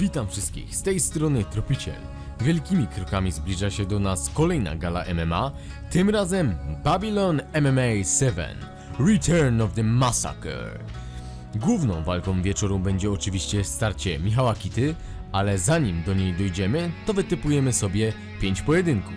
Witam wszystkich, z tej strony Tropiciel. Wielkimi krokami zbliża się do nas kolejna gala MMA, tym razem Babylon MMA 7 Return of the Massacre. Główną walką wieczoru będzie oczywiście starcie Michała Kity, ale zanim do niej dojdziemy, to wytypujemy sobie 5 pojedynków.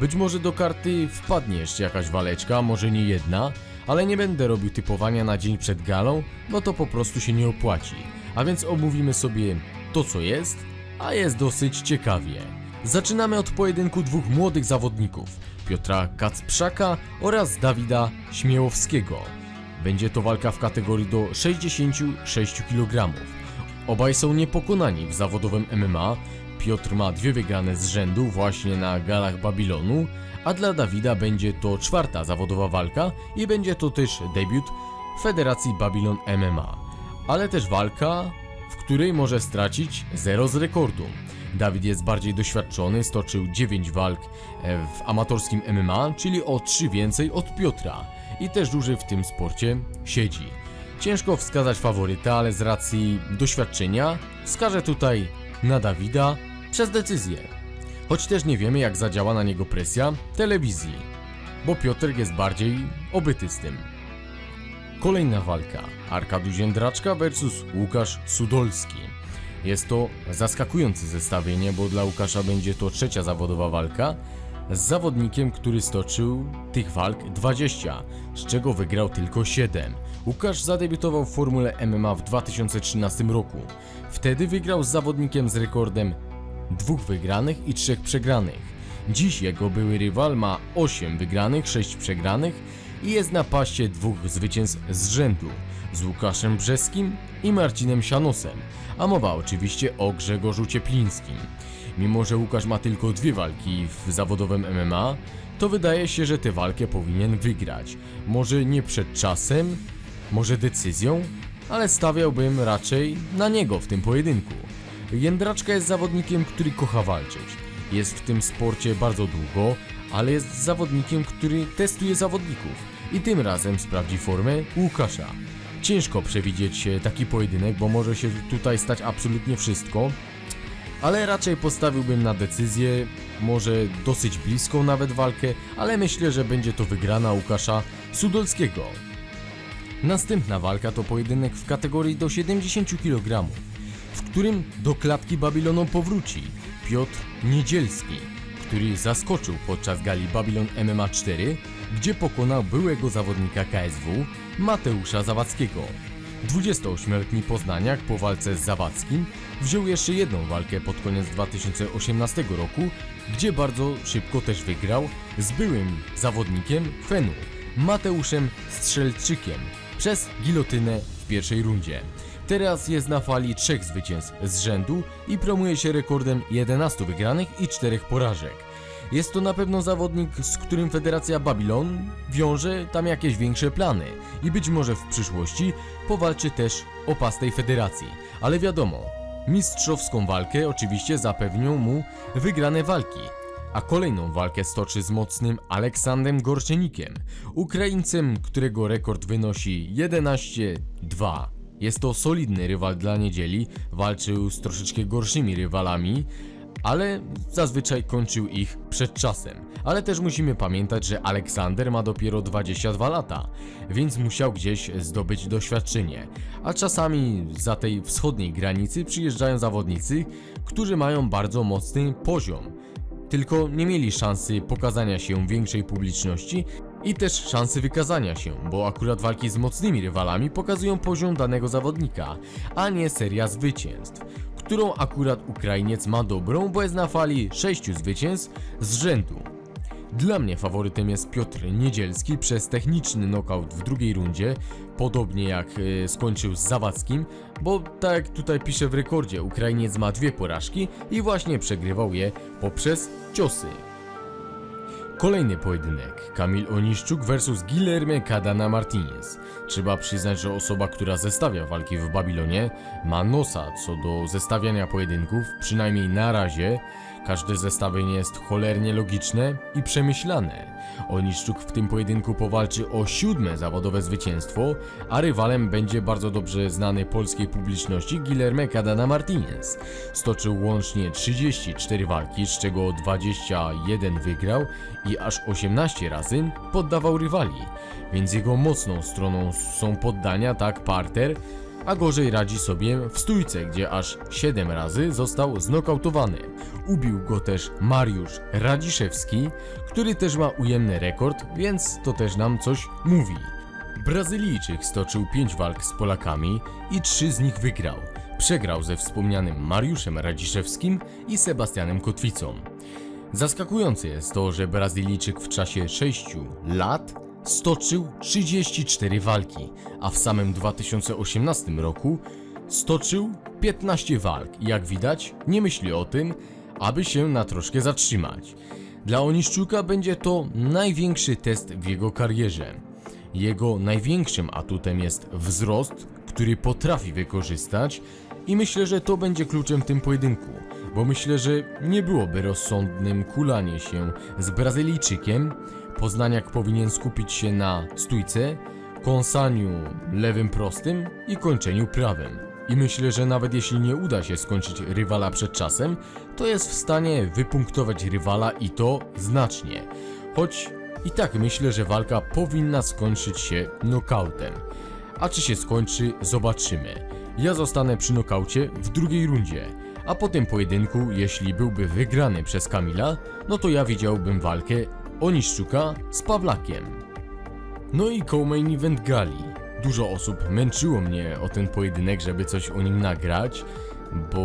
Być może do karty wpadnie jeszcze jakaś waleczka, może nie jedna, ale nie będę robił typowania na dzień przed galą, bo to po prostu się nie opłaci. A więc omówimy sobie to co jest, a jest dosyć ciekawie. Zaczynamy od pojedynku dwóch młodych zawodników, Piotra Kacprzaka oraz Dawida Śmiałowskiego. Będzie to walka w kategorii do 66 kg. Obaj są niepokonani w zawodowym MMA. Piotr ma dwie wygrane z rzędu właśnie na galach Babilonu, a dla Dawida będzie to czwarta zawodowa walka i będzie to też debiut Federacji Babylon MMA. Ale też walka, której może stracić 0 z rekordu. Dawid jest bardziej doświadczony, stoczył 9 walk e, w amatorskim MMA, czyli o 3 więcej od Piotra i też dłużej w tym sporcie siedzi. Ciężko wskazać faworyta, ale z racji doświadczenia wskażę tutaj na Dawida przez decyzję. Choć też nie wiemy jak zadziała na niego presja telewizji, bo Piotr jest bardziej obyty z tym. Kolejna walka. Arkadiusz Jędraczka vs Łukasz Sudolski. Jest to zaskakujące zestawienie, bo dla Łukasza będzie to trzecia zawodowa walka z zawodnikiem, który stoczył tych walk 20, z czego wygrał tylko 7. Łukasz zadebiutował w formule MMA w 2013 roku. Wtedy wygrał z zawodnikiem z rekordem dwóch wygranych i trzech przegranych. Dziś jego były rywal ma 8 wygranych, 6 przegranych i jest na paście dwóch zwycięstw z rzędu z Łukaszem Brzeskim i Marcinem Sianosem, a mowa oczywiście o Grzegorzu Cieplińskim. Mimo, że Łukasz ma tylko dwie walki w zawodowym MMA, to wydaje się, że tę walkę powinien wygrać. Może nie przed czasem, może decyzją, ale stawiałbym raczej na niego w tym pojedynku. Jędraczka jest zawodnikiem, który kocha walczyć. Jest w tym sporcie bardzo długo, ale jest zawodnikiem, który testuje zawodników i tym razem sprawdzi formę Łukasza. Ciężko przewidzieć taki pojedynek, bo może się tutaj stać absolutnie wszystko, ale raczej postawiłbym na decyzję, może dosyć bliską nawet walkę, ale myślę, że będzie to wygrana Łukasza Sudolskiego. Następna walka to pojedynek w kategorii do 70 kg, w którym do klatki Babilonu powróci Piotr Niedzielski, który zaskoczył podczas gali Babylon MMA 4, gdzie pokonał byłego zawodnika KSW Mateusza Zawadzkiego. 28-letni Poznaniak po walce z Zawadzkim wziął jeszcze jedną walkę pod koniec 2018 roku, gdzie bardzo szybko też wygrał z byłym zawodnikiem Fenu, Mateuszem Strzelczykiem, przez gilotynę w pierwszej rundzie. Teraz jest na fali trzech zwycięstw z rzędu i promuje się rekordem 11 wygranych i 4 porażek. Jest to na pewno zawodnik, z którym Federacja Babylon wiąże tam jakieś większe plany i być może w przyszłości powalczy też o pas tej federacji. Ale wiadomo, mistrzowską walkę oczywiście zapewnią mu wygrane walki, a kolejną walkę stoczy z mocnym Aleksandrem Gorczenikiem, Ukraińcem, którego rekord wynosi 11-2. Jest to solidny rywal dla niedzieli, walczył z troszeczkę gorszymi rywalami, ale zazwyczaj kończył ich przed czasem. Ale też musimy pamiętać, że Aleksander ma dopiero 22 lata, więc musiał gdzieś zdobyć doświadczenie. A czasami za tej wschodniej granicy przyjeżdżają zawodnicy, którzy mają bardzo mocny poziom. Tylko nie mieli szansy pokazania się większej publiczności i też szansy wykazania się, bo akurat walki z mocnymi rywalami pokazują poziom danego zawodnika, a nie seria zwycięstw którą akurat Ukrainiec ma dobrą, bo jest na fali 6 zwycięstw z rzędu. Dla mnie faworytem jest Piotr Niedzielski przez techniczny knockout w drugiej rundzie, podobnie jak e, skończył z Zawadzkim, bo tak jak tutaj pisze w rekordzie, Ukrainiec ma dwie porażki i właśnie przegrywał je poprzez ciosy. Kolejny pojedynek. Kamil Oniszczuk vs Guilherme Cadana Martinez. Trzeba przyznać, że osoba, która zestawia walki w Babilonie, ma nosa co do zestawiania pojedynków, przynajmniej na razie. Każde zestawienie jest cholernie logiczne i przemyślane. Oniszczuk w tym pojedynku powalczy o siódme zawodowe zwycięstwo, a rywalem będzie bardzo dobrze znany polskiej publiczności Guilherme Cadana Martinez. Stoczył łącznie 34 walki, z czego 21 wygrał i aż 18 razy poddawał rywali, więc jego mocną stroną są poddania, tak parter, a gorzej radzi sobie w stójce, gdzie aż 7 razy został znokautowany. Ubił go też Mariusz Radziszewski, który też ma ujemny rekord, więc to też nam coś mówi. Brazylijczyk stoczył 5 walk z Polakami i 3 z nich wygrał. Przegrał ze wspomnianym Mariuszem Radziszewskim i Sebastianem Kotwicą. Zaskakujące jest to, że Brazylijczyk w czasie 6 lat stoczył 34 walki, a w samym 2018 roku stoczył 15 walk. i Jak widać, nie myśli o tym, aby się na troszkę zatrzymać. Dla Oniszczuka będzie to największy test w jego karierze. Jego największym atutem jest wzrost, który potrafi wykorzystać i myślę, że to będzie kluczem w tym pojedynku, bo myślę, że nie byłoby rozsądnym kulanie się z Brazylijczykiem. Poznaniak powinien skupić się na stójce, kąsaniu lewym prostym i kończeniu prawym. I myślę, że nawet jeśli nie uda się skończyć rywala przed czasem, to jest w stanie wypunktować rywala i to znacznie. Choć i tak myślę, że walka powinna skończyć się nokautem. A czy się skończy, zobaczymy. Ja zostanę przy nokaucie w drugiej rundzie. A po tym pojedynku, jeśli byłby wygrany przez Kamila, no to ja widziałbym walkę Oniszczuka z Pawlakiem. No i co-main event gali. Dużo osób męczyło mnie o ten pojedynek, żeby coś o nim nagrać, bo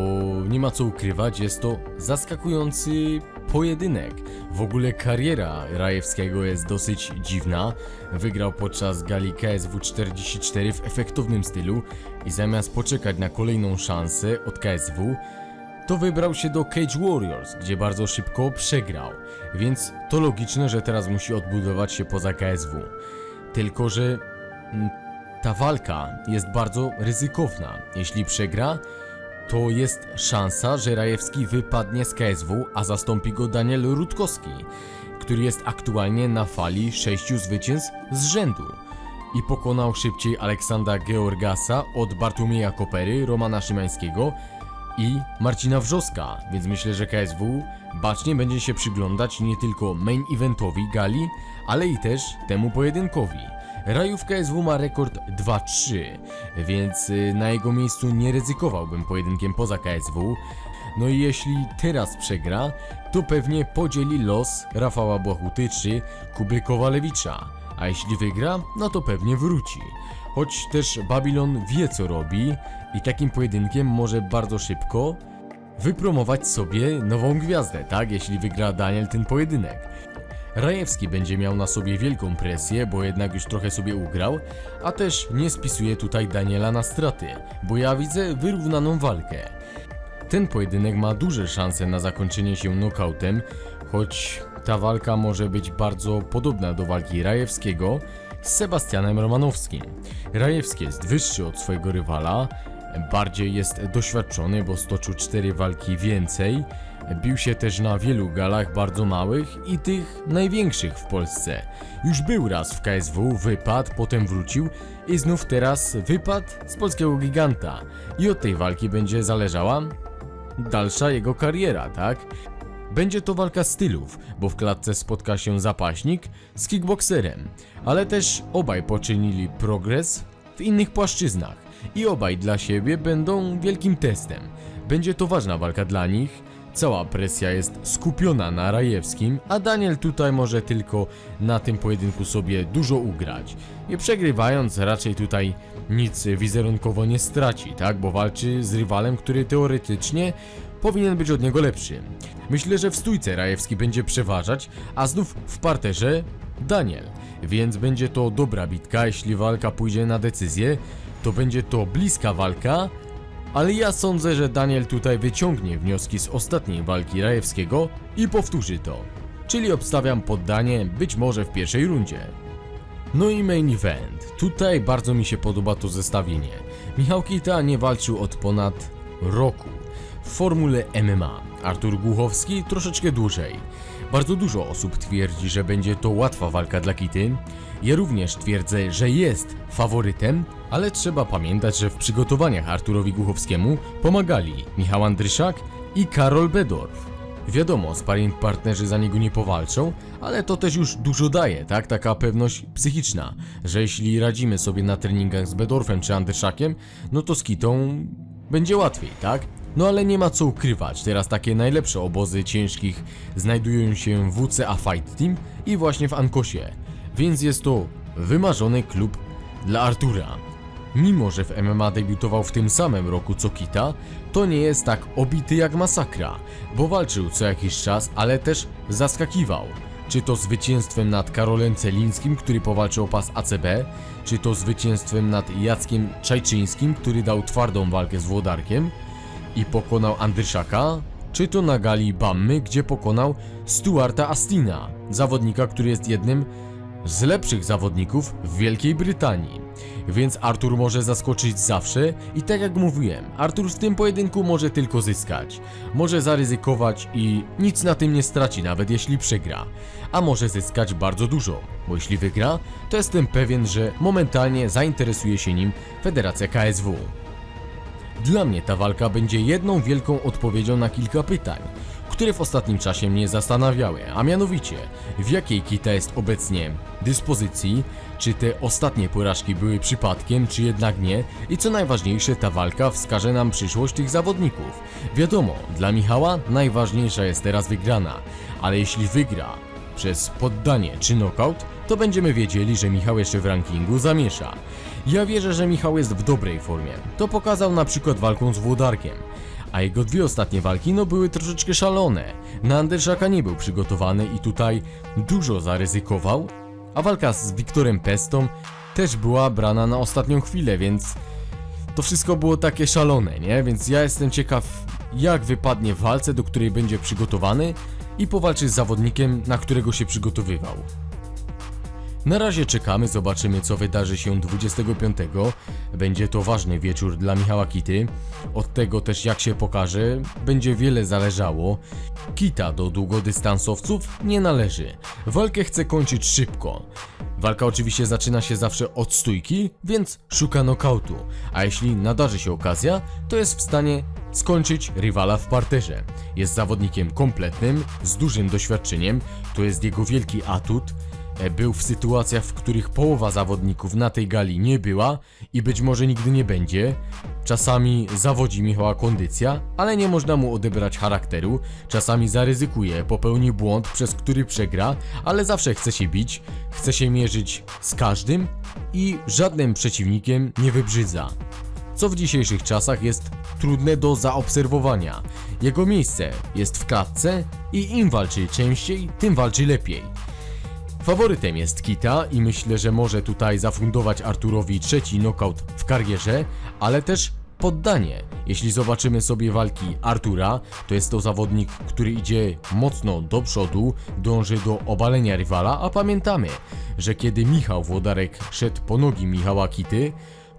nie ma co ukrywać, jest to zaskakujący pojedynek. W ogóle kariera Rajewskiego jest dosyć dziwna. Wygrał podczas gali KSW 44 w efektownym stylu i zamiast poczekać na kolejną szansę od KSW, to wybrał się do Cage Warriors, gdzie bardzo szybko przegrał, więc to logiczne, że teraz musi odbudować się poza KSW. Tylko, że mm, ta walka jest bardzo ryzykowna. Jeśli przegra, to jest szansa, że Rajewski wypadnie z KSW, a zastąpi go Daniel Rutkowski, który jest aktualnie na fali sześciu zwycięstw z rzędu i pokonał szybciej Aleksandra Georgasa od Bartłomieja Kopery, Romana Szymańskiego i Marcina Wrzoska, więc myślę, że KSW bacznie będzie się przyglądać nie tylko main eventowi gali, ale i też temu pojedynkowi. Rajów KSW ma rekord 2-3, więc y, na jego miejscu nie ryzykowałbym pojedynkiem poza KSW. No i jeśli teraz przegra, to pewnie podzieli los Rafała Błachuty czy Kuby Kowalewicza, a jeśli wygra, no to pewnie wróci. Choć też Babylon wie co robi i takim pojedynkiem może bardzo szybko wypromować sobie nową gwiazdę, tak? Jeśli wygra Daniel ten pojedynek. Rajewski będzie miał na sobie wielką presję, bo jednak już trochę sobie ugrał, a też nie spisuje tutaj Daniela na straty, bo ja widzę wyrównaną walkę. Ten pojedynek ma duże szanse na zakończenie się knockoutem, choć ta walka może być bardzo podobna do walki Rajewskiego z Sebastianem Romanowskim. Rajewski jest wyższy od swojego rywala, bardziej jest doświadczony, bo stoczył 4 walki więcej. Bił się też na wielu galach bardzo małych i tych największych w Polsce. Już był raz w KSW, wypadł, potem wrócił i znów teraz wypadł z polskiego giganta. I od tej walki będzie zależała dalsza jego kariera, tak? Będzie to walka stylów, bo w klatce spotka się zapaśnik z kickboxerem, ale też obaj poczynili progres w innych płaszczyznach i obaj dla siebie będą wielkim testem. Będzie to ważna walka dla nich. Cała presja jest skupiona na Rajewskim, a Daniel tutaj może tylko na tym pojedynku sobie dużo ugrać. I przegrywając raczej tutaj nic wizerunkowo nie straci, tak? Bo walczy z rywalem, który teoretycznie powinien być od niego lepszy. Myślę, że w stójce Rajewski będzie przeważać, a znów w parterze Daniel. Więc będzie to dobra bitka, jeśli walka pójdzie na decyzję, to będzie to bliska walka, ale ja sądzę, że Daniel tutaj wyciągnie wnioski z ostatniej walki Rajewskiego i powtórzy to. Czyli obstawiam poddanie być może w pierwszej rundzie. No i main event. Tutaj bardzo mi się podoba to zestawienie. Michał Kita nie walczył od ponad roku. W formule MMA. Artur Głuchowski troszeczkę dłużej. Bardzo dużo osób twierdzi, że będzie to łatwa walka dla Kity. Ja również twierdzę, że jest faworytem, ale trzeba pamiętać, że w przygotowaniach Arturowi Głuchowskiemu pomagali Michał Andryszak i Karol Bedorf. Wiadomo, sparring partnerzy za niego nie powalczą, ale to też już dużo daje, tak? Taka pewność psychiczna, że jeśli radzimy sobie na treningach z Bedorfem czy Andyszakiem, no to z Kitą będzie łatwiej, tak? No ale nie ma co ukrywać, teraz takie najlepsze obozy ciężkich znajdują się w WCA Fight Team i właśnie w Ankosie, więc jest to wymarzony klub dla Artura. Mimo, że w MMA debiutował w tym samym roku co Kita, to nie jest tak obity jak masakra, bo walczył co jakiś czas, ale też zaskakiwał. Czy to zwycięstwem nad Karolem Celińskim, który powalczył o pas ACB, czy to zwycięstwem nad Jackiem Czajczyńskim, który dał twardą walkę z Włodarkiem i pokonał Andryszaka, czy to na gali Bammy, gdzie pokonał Stuarta Astina, zawodnika, który jest jednym z lepszych zawodników w Wielkiej Brytanii. Więc Artur może zaskoczyć zawsze i tak jak mówiłem, Artur w tym pojedynku może tylko zyskać. Może zaryzykować i nic na tym nie straci, nawet jeśli przegra. A może zyskać bardzo dużo, bo jeśli wygra, to jestem pewien, że momentalnie zainteresuje się nim Federacja KSW. Dla mnie ta walka będzie jedną wielką odpowiedzią na kilka pytań, które w ostatnim czasie mnie zastanawiały, a mianowicie w jakiej Kita jest obecnie dyspozycji, czy te ostatnie porażki były przypadkiem, czy jednak nie i co najważniejsze ta walka wskaże nam przyszłość tych zawodników. Wiadomo, dla Michała najważniejsza jest teraz wygrana, ale jeśli wygra przez poddanie czy knockout, to będziemy wiedzieli, że Michał jeszcze w rankingu zamiesza. Ja wierzę, że Michał jest w dobrej formie. To pokazał na przykład walką z Włodarkiem. A jego dwie ostatnie walki no były troszeczkę szalone. Na Anderszaka nie był przygotowany i tutaj dużo zaryzykował, a walka z Wiktorem Pestą też była brana na ostatnią chwilę, więc to wszystko było takie szalone, nie? Więc ja jestem ciekaw, jak wypadnie w walce, do której będzie przygotowany i powalczy z zawodnikiem, na którego się przygotowywał. Na razie czekamy, zobaczymy co wydarzy się 25. Będzie to ważny wieczór dla Michała Kity. Od tego też jak się pokaże, będzie wiele zależało. Kita do długodystansowców nie należy. Walkę chce kończyć szybko. Walka oczywiście zaczyna się zawsze od stójki, więc szuka nokautu. A jeśli nadarzy się okazja, to jest w stanie skończyć rywala w parterze. Jest zawodnikiem kompletnym, z dużym doświadczeniem, to jest jego wielki atut. E, Był w sytuacjach, w których połowa zawodników na tej gali nie była i być może nigdy nie będzie. Czasami zawodzi Michała kondycja, ale nie można mu odebrać charakteru. Czasami zaryzykuje, popełni błąd, przez który przegra, ale zawsze chce się bić, chce się mierzyć z każdym i żadnym przeciwnikiem nie wybrzydza co w dzisiejszych czasach jest trudne do zaobserwowania. Jego miejsce jest w klatce i im walczy częściej, tym walczy lepiej. Faworytem jest Kita i myślę, że może tutaj zafundować Arturowi trzeci knockout w karierze, ale też poddanie. Jeśli zobaczymy sobie walki Artura, to jest to zawodnik, który idzie mocno do przodu, dąży do obalenia rywala, a pamiętamy, że kiedy Michał Włodarek szedł po nogi Michała Kity,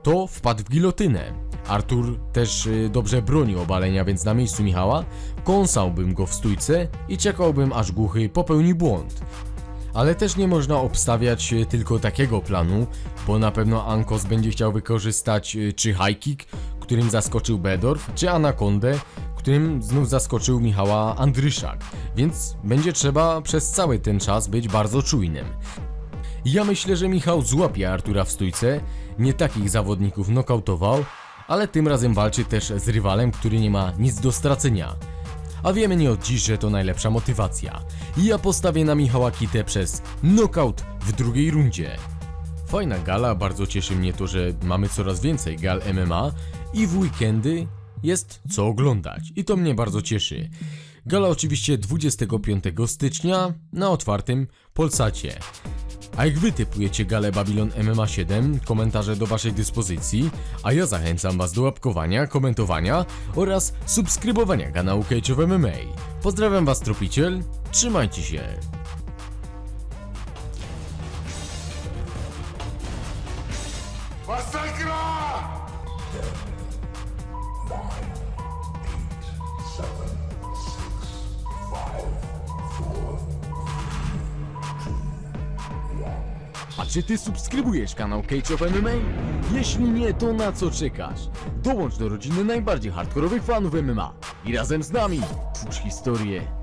to wpadł w gilotynę. Artur też y, dobrze bronił obalenia, więc na miejscu Michała kąsałbym go w stójce i czekałbym aż głuchy popełni błąd. Ale też nie można obstawiać e, tylko takiego planu, bo na pewno Ankos będzie chciał wykorzystać e, czy high kick, którym zaskoczył Bedorf, czy anakondę, którym znów zaskoczył Michała Andryszak, więc będzie trzeba przez cały ten czas być bardzo czujnym. Ja myślę, że Michał złapie Artura w stójce, nie takich zawodników nokautował, ale tym razem walczy też z rywalem, który nie ma nic do stracenia. A wiemy nie od dziś, że to najlepsza motywacja. Ja postawię na Michała Kitę przez knockout w drugiej rundzie. Fajna gala, bardzo cieszy mnie to, że mamy coraz więcej gal MMA i w weekendy jest co oglądać i to mnie bardzo cieszy. Gala oczywiście 25 stycznia na otwartym Polsacie. A jak wy typujecie galę Babylon MMA 7, komentarze do waszej dyspozycji, a ja zachęcam was do łapkowania, komentowania oraz subskrybowania kanału Cage of MMA. Pozdrawiam was Tropiciel, trzymajcie się. Masakra! Czy ty subskrybujesz kanał Cage of MMA? Jeśli nie, to na co czekasz? Dołącz do rodziny najbardziej hardkorowych fanów MMA i razem z nami twórz historię